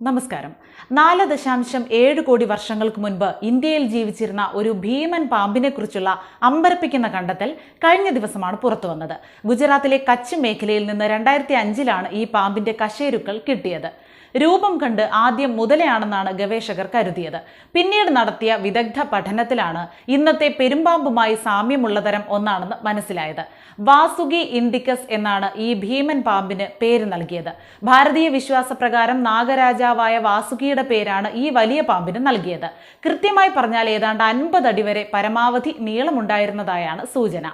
നമസ്കാരം. നാല് ദശാംശം ഏഴ് കോടി വർഷങ്ങൾക്ക് മുൻപ് ഇന്ത്യയിൽ ജീവിച്ചിരുന്ന ഒരു ഭീമൻ പാമ്പിനെക്കുറിച്ചുള്ള അമ്പരപ്പിക്കുന്ന കണ്ടെത്തൽ കഴിഞ്ഞ ദിവസമാണ് പുറത്തു വന്നത്. ഗുജറാത്തിലെ കച്ച് മേഖലയിൽ നിന്ന് രണ്ടായിരത്തി അഞ്ചിലാണ് ഈ പാമ്പിന്റെ കശേരുക്കൾ കിട്ടിയത്. രൂപം കണ്ട് ആദ്യം മുതലയാണെന്നാണ് ഗവേഷകർ കരുതിയത്. പിന്നീട് നടത്തിയ വിദഗ്ധ പഠനത്തിലാണ് ഇന്നത്തെ പെരുമ്പാമ്പുമായി സാമ്യമുള്ള തരം ഒന്നാണെന്ന് മനസ്സിലായത്. വാസുകി ഇൻഡിക്കസ് എന്നാണ് ഈ ഭീമൻ പാമ്പിന് പേര് നൽകിയത്. ഭാരതീയ വിശ്വാസപ്രകാരം നാഗരാജാവായ വാസുകിയുടെ പേരാണ് ഈ വലിയ പാമ്പിന് നൽകിയത്. കൃത്യമായി പറഞ്ഞാൽ ഏതാണ്ട് അൻപത് അടി വരെ പരമാവധി നീളമുണ്ടായിരുന്നതായാണ് സൂചന.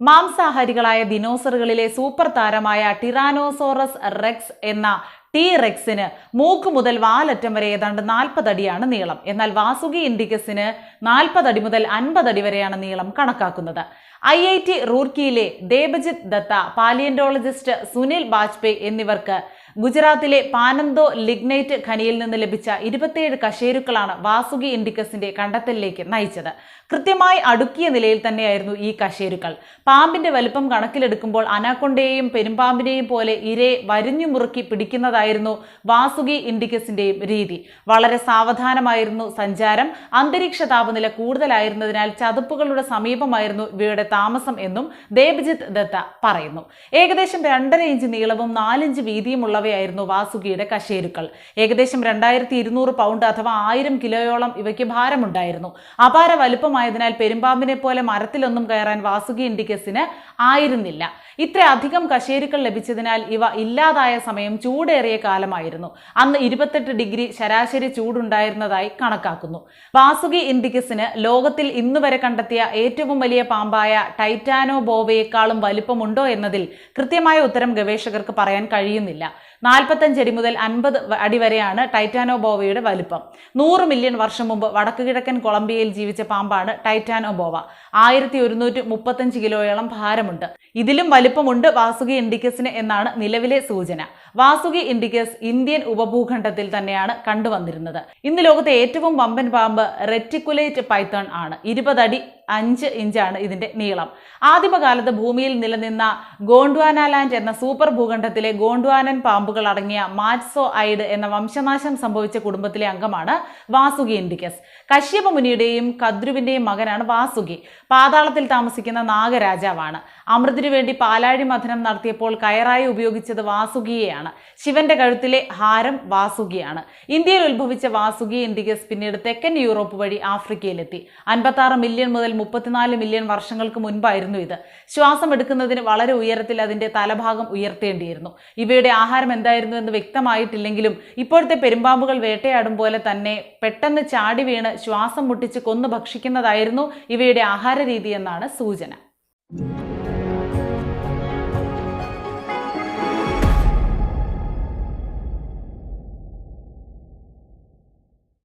മാംസാഹാരികളായ ദിനോസറുകളിലെ സൂപ്പർ താരമായ ടിറാനോസോറസ് റെക്സ് എന്ന ടി റെക്സിന് മൂക്ക് മുതൽ വാലറ്റം വരെ ഏതാണ്ട് നാൽപ്പതടിയാണ് നീളം. എന്നാൽ വാസുകി ഇൻഡിക്കസിന് നാൽപ്പതടി മുതൽ അൻപതടി വരെയാണ് നീളം കണക്കാക്കുന്നത്. ഐ ഐ ടി റൂർക്കിയിലെ ദേബജിത് ദത്ത പാലിയന്റോളജിസ്റ്റ് സുനിൽ ബാജ്പേയ് എന്നിവർക്ക് ഗുജറാത്തിലെ പാനന്തോ ലിഗ്നൈറ്റ് ഖനിയിൽ നിന്ന് ലഭിച്ച ഇരുപത്തിയേഴ് കശേരുക്കളാണ് വാസുകി ഇൻഡിക്കസിന്റെ കണ്ടെത്തലിലേക്ക് നയിച്ചത്. കൃത്യമായി അടുക്കിയ നിലയിൽ തന്നെയായിരുന്നു ഈ കശേരുക്കൾ. പാമ്പിന്റെ വലുപ്പം കണക്കിലെടുക്കുമ്പോൾ അനാക്കൊണ്ടയെയും പെരുമ്പാമ്പിനെയും പോലെ ഇരയെ വരിഞ്ഞു മുറുക്കി പിടിക്കുന്നതായിരുന്നു വാസുകി ഇൻഡിക്കസിന്റെയും രീതി. വളരെ സാവധാനമായിരുന്നു സഞ്ചാരം. അന്തരീക്ഷ താപനില കൂടുതലായിരുന്നതിനാൽ ചതുപ്പുകളുടെ സമീപമായിരുന്നു ഇവയുടെ താമസം എന്നും ദേബ്ജിത്ത് ദത്ത പറയുന്നു. ഏകദേശം രണ്ടര ഇഞ്ച് നീളവും നാലിഞ്ച് വീതിയുമുള്ളവയായിരുന്നു വാസുകിയുടെ കശേരുക്കൾ. ഏകദേശം രണ്ടായിരത്തി ഇരുന്നൂറ് പൗണ്ട് അഥവാ ആയിരം കിലോയോളം ഇവയ്ക്ക് ഭാരമുണ്ടായിരുന്നു. അപാര വലുപ്പമായതിനാൽ പെരുമ്പാമ്പിനെ പോലെ മരത്തിലൊന്നും കയറാൻ വാസുകി ഇൻഡിക്കസിന് ആയിരുന്നില്ല. ഇത്ര അധികം കശേരുക്കൾ ലഭിച്ചതിനാൽ ഇവ ഇല്ലാതായ സമയം ചൂടേറിയ കാലമായിരുന്നു. അന്ന് ഇരുപത്തെട്ട് ഡിഗ്രി ശരാശരി ചൂടുണ്ടായിരുന്നതായി കണക്കാക്കുന്നു. വാസുകി ഇൻഡിക്കസിന് ലോകത്തിൽ ഇന്നുവരെ കണ്ടെത്തിയ ഏറ്റവും വലിയ പാമ്പായ ടൈറ്റാനോ ബോവയേക്കാളും വലിപ്പമുണ്ടോ എന്നതിൽ കൃത്യമായ ഉത്തരം ഗവേഷകർക്ക് പറയാൻ കഴിയുന്നില്ല. നാൽപ്പത്തഞ്ച് അടി മുതൽ അൻപത് അടി വരെയാണ് ടൈറ്റാനോബോവയുടെ വലിപ്പം. നൂറ് മില്യൺ വർഷം മുമ്പ് വടക്കു കിഴക്കൻ കൊളംബിയയിൽ ജീവിച്ച പാമ്പാണ് ടൈറ്റാനോബോവ. ആയിരത്തി ഒരുന്നൂറ്റി മുപ്പത്തഞ്ച് കിലോയോളം ഭാരമുണ്ട്. ഇതിലും വലിപ്പമുണ്ട് വാസുകി ഇൻഡിക്കസിന് എന്നാണ് നിലവിലെ സൂചന. വാസുകി ഇൻഡിക്കസ് ഇന്ത്യൻ ഉപഭൂഖണ്ഡത്തിൽ തന്നെയാണ് കണ്ടുവന്നിരുന്നത്. ഇന്ന് ലോകത്തെ ഏറ്റവും വമ്പൻ പാമ്പ് റെറ്റിക്കുലേറ്റ് പൈത്തൺ ആണ്. ഇരുപതടി അഞ്ച് ഇഞ്ചാണ് ഇതിന്റെ നീളം. ആദിമകാലത്ത് ഭൂമിയിൽ നിലനിന്ന ഗോണ്ട്വാനാലാൻഡ് എന്ന സൂപ്പർ ഭൂഖണ്ഡത്തിലെ ഗോണ്ട്വാനൻ പാമ്പുകൾ അടങ്ങിയ മാറ്റ്സോ ഐഡ് എന്ന വംശനാശം സംഭവിച്ച കുടുംബത്തിലെ അംഗമാണ് വാസുകി ഇൻഡിക്കസ്. കശ്യപ മുനിയുടെയും കദ്രുവിന്റെയും മകനാണ് വാസുകി. പാതാളത്തിൽ താമസിക്കുന്ന നാഗരാജാവാണ്. അമൃതിനു വേണ്ടി പാലാഴി മഥനം നടത്തിയപ്പോൾ കയറായി ഉപയോഗിച്ചത് വാസുകിയെയാണ്. ശിവന്റെ കഴുത്തിലെ ഹാരം വാസുകിയാണ്. ഇന്ത്യയിൽ ഉത്ഭവിച്ച വാസുകി ഇൻഡിക്കസ് പിന്നീട് തെക്കൻ യൂറോപ്പ് വഴി ആഫ്രിക്കയിലെത്തി. അൻപത്തി മില്യൺ മുതൽ മുപ്പത്തിനാല് മില്യൺ വർഷങ്ങൾക്ക് മുൻപായിരുന്നു ഇത്. ശ്വാസം എടുക്കുന്നതിന് വളരെ ഉയരത്തിൽ അതിന്റെ തലഭാഗം ഉയർത്തേണ്ടിയിരുന്നു. ഇവയുടെ ആഹാരം എന്തായിരുന്നു എന്ന് വ്യക്തമായിട്ടില്ലെങ്കിലും ഇപ്പോഴത്തെ പെരുമ്പാമ്പുകൾ വേട്ടയാടും പോലെ തന്നെ പെട്ടെന്ന് ചാടി വീണ് ശ്വാസം മുട്ടിച്ച് കൊന്നു ഭക്ഷിക്കുന്നതായിരുന്നു ഇവയുടെ ആഹാര രീതി എന്നാണ് സൂചന.